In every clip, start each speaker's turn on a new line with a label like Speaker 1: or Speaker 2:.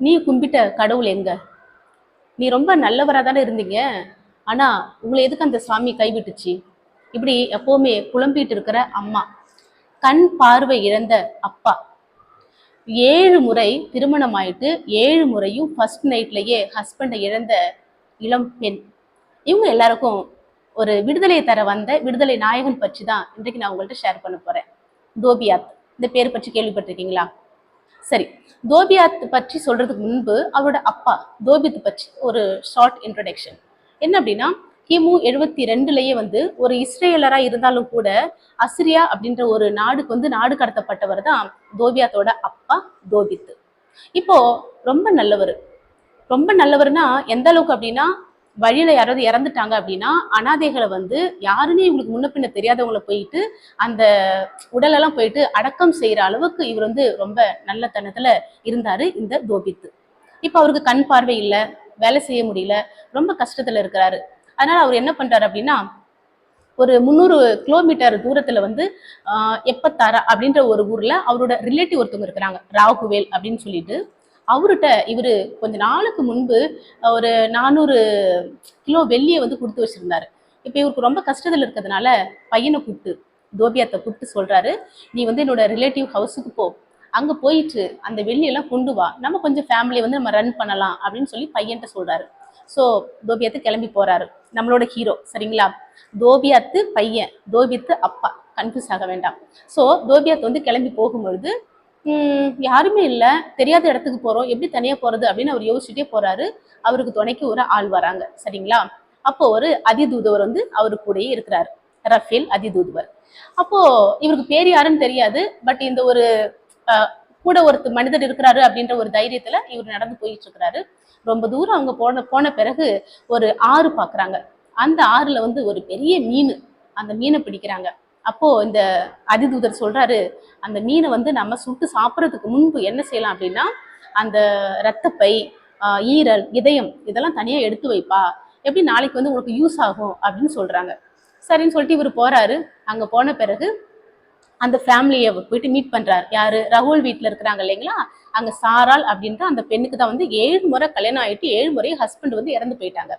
Speaker 1: நீ கும்பிட்ட கடவுள் எங்க? நீ ரொம்ப நல்லவராக தானே இருந்தீங்க. ஆனால் உங்களை எதுக்கு அந்த சாமி கைவிட்டுச்சு? இப்படி எப்போவுமே புலம்பிட்டு இருக்கிற அம்மா கண் பார்வை இழந்த அப்பா. ஏழு முறை திருமணம் ஆயிட்டு ஏழு முறையும் ஃபர்ஸ்ட் நைட்லயே ஹஸ்பண்டை இழந்த இளம் பெண். இவங்க எல்லாருக்கும் ஒரு விடுதலை தர வந்த விடுதலை நாயகன் பற்றி தான் இன்றைக்கு நான் உங்கள்கிட்ட ஷேர் பண்ண போறேன். தோபியாத் இந்த பேர் பற்றி கேள்விப்பட்டிருக்கீங்களா? சரி தோபியாத் பற்றி சொல்றதுக்கு முன்பு அவரோட அப்பா தோபித் பற்றி ஒரு ஷார்ட் இன்ட்ரடக்ஷன் என்ன அப்படின்னா கிமு எழுபத்தி ரெண்டுலயே வந்து ஒரு இஸ்ரேலரா இருந்தாலும் கூட அசிரியா அப்படின்ற ஒரு நாடுக்கு வந்து நாடு கடத்தப்பட்டவர் தான் தோபியாத்தோட அப்பா தோபித் இப்போ ரொம்ப நல்லவர். ரொம்ப நல்லவர்னா எந்த அளவுக்கு அப்படின்னா வழியில யாராவது இறந்துட்டாங்க அப்படின்னா அனாதைகளை வந்து யாருன்னே இவங்களுக்கு முன்ன பின்ன தெரியாதவங்களை போயிட்டு அந்த உடலெல்லாம் போயிட்டு அடக்கம் செய்யற அளவுக்கு இவர் வந்து ரொம்ப நல்ல தனத்துல இருந்தாரு இந்த தோபித்து. இப்போ அவருக்கு கண் பார்வை இல்லை வேலை செய்ய முடியல ரொம்ப கஷ்டத்துல இருக்கிறாரு. அதனால அவர் என்ன பண்றாரு அப்படின்னா ஒரு முந்நூறு கிலோமீட்டர் தூரத்துல வந்து எப்பத்தாரா அப்படின்ற ஒரு ஊர்ல அவரோட ரிலேட்டிவ் ஒருத்தவங்க இருக்கிறாங்க ராகுவேல் அப்படின்னு சொல்லிட்டு. அவர்கிட்ட இவர் கொஞ்ச நாளுக்கு முன்பு ஒரு நானூறு கிலோ வெள்ளியை வந்து கொடுத்து வச்சுருந்தாரு. இப்போ இவருக்கு ரொம்ப கஷ்டத்தில் இருக்கிறதுனால பையனை கூப்பிட்டு தோபியாத்தை கூப்பிட்டு சொல்கிறாரு நீ வந்து என்னோட ரிலேட்டிவ் ஹவுஸுக்கு போ. அங்கே போயிட்டு அந்த வெள்ளியெல்லாம் கொண்டு வா. நம்ம கொஞ்சம் ஃபேமிலியை வந்து நம்ம ரன் பண்ணலாம். அப்படின்னு சொல்லி பையன்கிட்ட சொல்கிறாரு ஸோ தோபியாத்து கிளம்பி போகிறாரு நம்மளோட ஹீரோ சரிங்களா? தோபியாத்து பையன் தோபியத்து அப்பா. கன்ஃபியூஸ் ஆக வேண்டாம். ஸோ தோபியாத்து வந்து கிளம்பி போகும்பொழுது யாருமே இல்லை. தெரியாத இடத்துக்கு போறோம். எப்படி தனியா போறது அப்படின்னு அவர் யோசிச்சுட்டே போறாரு. அவருக்கு துணைக்கு ஒரு ஆள் வராங்க. சரிங்களா? அப்போ ஒரு அதிதூதுவர் வந்து அவரு கூடயே இருக்கிறாரு. ரஃபேல் அதிதூதுவர். அப்போ இவருக்கு பேர் யாருன்னு தெரியாது. பட் இந்த ஒரு கூட ஒருத்தர் மனிதர் இருக்கிறாரு அப்படின்ற ஒரு தைரியத்துல இவர் நடந்து போயிட்டு இருக்கிறாரு. ரொம்ப தூரம் அவங்க போன போன பிறகு ஒரு ஆறு பாக்குறாங்க. அந்த ஆறுல வந்து ஒரு பெரிய மீன் அந்த மீனை பிடிக்கிறாங்க. அப்போ இந்த அதிதூதர் சொல்றாரு அந்த மீனை வந்து நம்ம சுட்டு சாப்பிட்றதுக்கு முன்பு என்ன செய்யலாம் அப்படின்னா அந்த ரத்தப்பை ஈரல் இதயம் இதெல்லாம் தனியா எடுத்து வைப்பா. எப்படி நாளைக்கு வந்து உங்களுக்கு யூஸ் ஆகும் அப்படின்னு சொல்றாங்க. சரின்னு சொல்லிட்டு இவர் போறாரு. அங்க போன பிறகு அந்த ஃபேமிலியை போயிட்டு மீட் பண்றாரு. யாரு? ரகுல் வீட்டில் இருக்கிறாங்க இல்லைங்களா? அங்க சாரால் அப்படின்ற அந்த பெண்ணுக்கு தான் வந்து ஏழு முறை கல்யாணம் ஆயிட்டு ஏழு முறை ஹஸ்பண்ட் வந்து இறந்து போயிட்டாங்க.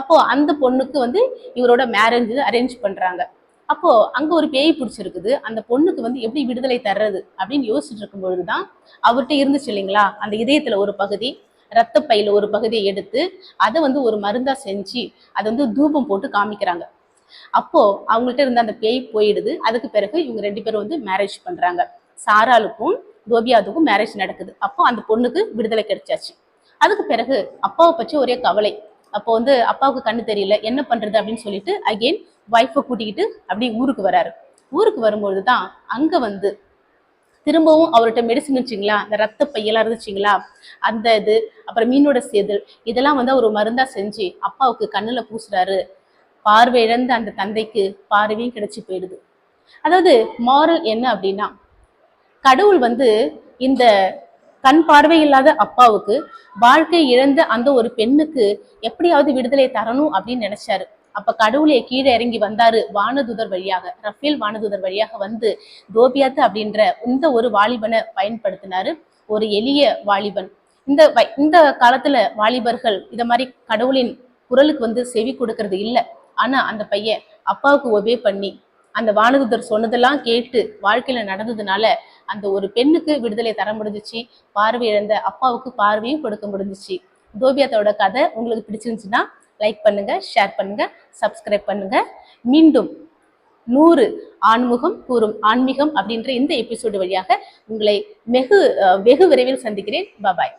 Speaker 1: அப்போ அந்த பொண்ணுக்கு வந்து இவரோட மேரேஜ் அரேஞ்ச் பண்றாங்க. அப்போ அங்க ஒரு பேய் பிடிச்சிருக்குது. அந்த பொண்ணுக்கு வந்து எப்படி விடுதலை தர்றது அப்படின்னு யோசிச்சுட்டு இருக்கும் பொழுதுதான் அவர்கிட்ட இருந்துச்சு இல்லைங்களா? அந்த இதயத்துல ஒரு பகுதி ரத்தப்பையில ஒரு பகுதியை எடுத்து அதை வந்து ஒரு மருந்தா செஞ்சு அதை வந்து தூபம் போட்டு காமிக்கிறாங்க. அப்போ அவங்கள்ட்ட இருந்த அந்த பேய் போயிடுது. அதுக்கு பிறகு இவங்க ரெண்டு பேரும் வந்து மேரேஜ் பண்றாங்க. சாராளுக்கும் தோபியாதுக்கும் மேரேஜ் நடக்குது. அப்போ அந்த பொண்ணுக்கு விடுதலை கிடைச்சாச்சு. அதுக்கு பிறகு அப்பாவை பற்றி ஒரே கவலை. அப்போ வந்து அப்பாவுக்கு கண்ணு தெரியல என்ன பண்றது அப்படின்னு சொல்லிட்டு அகெயின் ஒய்ஃபை கூட்டிக்கிட்டு அப்படியே ஊருக்கு வராரு. ஊருக்கு வரும்பொழுது தான் அங்க வந்து திரும்பவும் அவர்கிட்ட மெடிசன் வச்சிங்களா அந்த ரத்த பையெல்லாம் இருந்துச்சுங்களா அந்த இது அப்புறம் மீனோட சேதல் இதெல்லாம் வந்து அவர் மருந்தா செஞ்சு அப்பாவுக்கு கண்ணுல பூசுறாரு. பார்வை இழந்த அந்த தந்தைக்கு பார்வையும் கிடைச்சி போயிடுது. அதாவது மாரல் என்ன அப்படின்னா கடவுள் வந்து இந்த கண் பார்வை இல்லாத அப்பாவுக்கு வாழ்க்கை இழந்த அந்த ஒரு பெண்ணுக்கு எப்படியாவது விடுதலை தரணும் அப்படின்னு நினைச்சாரு. அப்ப கடவுளே கீழே இறங்கி வந்தாரு வானதுதர் வழியாக. ரஃபேல் வானதுதர் வழியாக வந்து தோபியாத்து அப்படின்ற இந்த ஒரு வாலிபனை பயன்படுத்தினாரு. ஒரு எளிய வாலிபன். இந்த வ- இந்த காலத்துல வாலிபர்கள் இத மாதிரி கடவுளின் குரலுக்கு வந்து செவி கொடுக்கறது இல்லை. ஆனா அந்த பையன் அப்பாவுக்கு ஒபே பண்ணி அந்த வானதுதர் சொன்னதெல்லாம் கேட்டு வாழ்க்கையில நடந்ததுனால அந்த ஒரு பெண்ணுக்கு விடுதலை தர முடிஞ்சிச்சு பார்வை இழந்த அப்பாவுக்கு பார்வையும் கொடுக்க முடிஞ்சிச்சு. தோபியாத்தோட கதை உங்களுக்கு பிடிச்சிருந்துச்சுன்னா லைக் பண்ணுங்க ஷேர் பண்ணுங்க சப்ஸ்கிரைப் பண்ணுங்க. மீண்டும் நூறு ஆன்முகம் கூறும் ஆன்மீகம் அப்படின்ற இந்த எபிசோடு வழியாக உங்களை வெகு வெகு விரைவில் சந்திக்கிறேன். பாபாய்